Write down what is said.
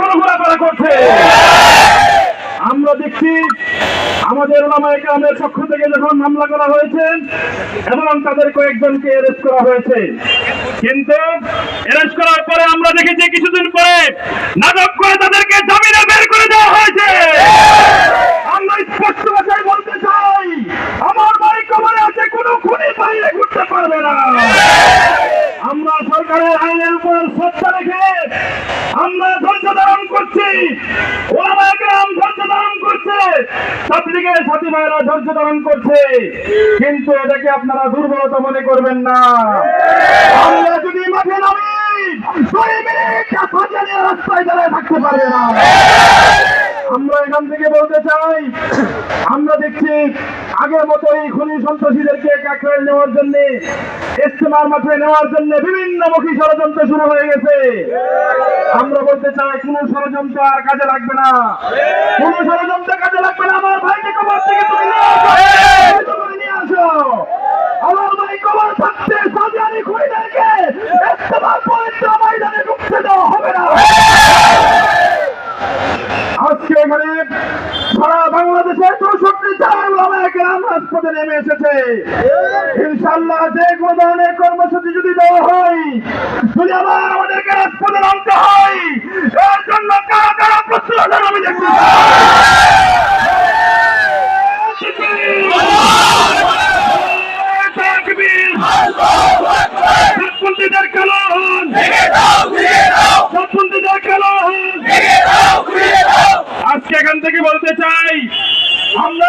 ঘোরাফেরা করছে। আমরা দেখছি আমাদের ওলামা একরামের পক্ষ থেকে যখন হামলা করা হয়েছে, এবং তাদের কয়েকজনকে অ্যারেস্ট করা হয়েছে। কিন্তু অ্যারেস্ট করার পরে আমরা দেখেছি কিছুদিন পরে নাটক করে তাদেরকে জামিনে বের করে দেওয়া হয়েছে। আমরা স্পষ্ট ভাষায় বলতে চাই, আমার বাড়ি কবরে আছে, কোনো খুনি বাইরে ঘুরতে পারবে না। আমরা সরকারের আইনের উপর শ্রদ্ধা রেখে আমরা করছি। ধৈর্য ধারণ করছে। কিন্তু এটাকে আপনারা দুর্বলতা মনে করবেন না। আমরা যদি মাঠে নামি, দুই রাস্তায় দাঁড়ায় থাকতে পারবে না। আমরা এখান থেকে বলতে চাই আগের মতো এই খুনি সন্ত্রাসীদেরকে কাকড়ে নেওয়ার জন্য, ইস্তেমার মাঠে নেওয়ার জন্য বিভিন্ন মুখী ষড়যন্ত্র শুরু হয়ে গেছে। আমরা বলতে চাই, কোন ষড়যন্ত্র আর কাজে লাগবে না। কোন ষড়যন্ত্র কাজে লাগবে না। আমার ভাইকে কবর থেকে তুলে নিয়ে আসো। আমার ভাই কবর থাকতে সাজানি খুনিদেরকে ইস্তেমার পবিত্র ময়দানে ঢুকতে দেওয়া হবে না। আজকে এখানে সারা বাংলাদেশের চৌষট্টি ওলামায়ে রাজপথে নেমে এসেছে। ইনশাল্লাহ যে কোনো ধরনের কর্মসূচি যদি দেওয়া হয় যদি আবার আমাদেরকে রাজপথে নামতে হয় এর জন্য কারা কারা প্রস্তুত আছেন আমি দেখতে সাতপন্থীদের খেলুন সাতপন্থীদের খেলুন আজকে এখান থেকে বলতে চাই আমরা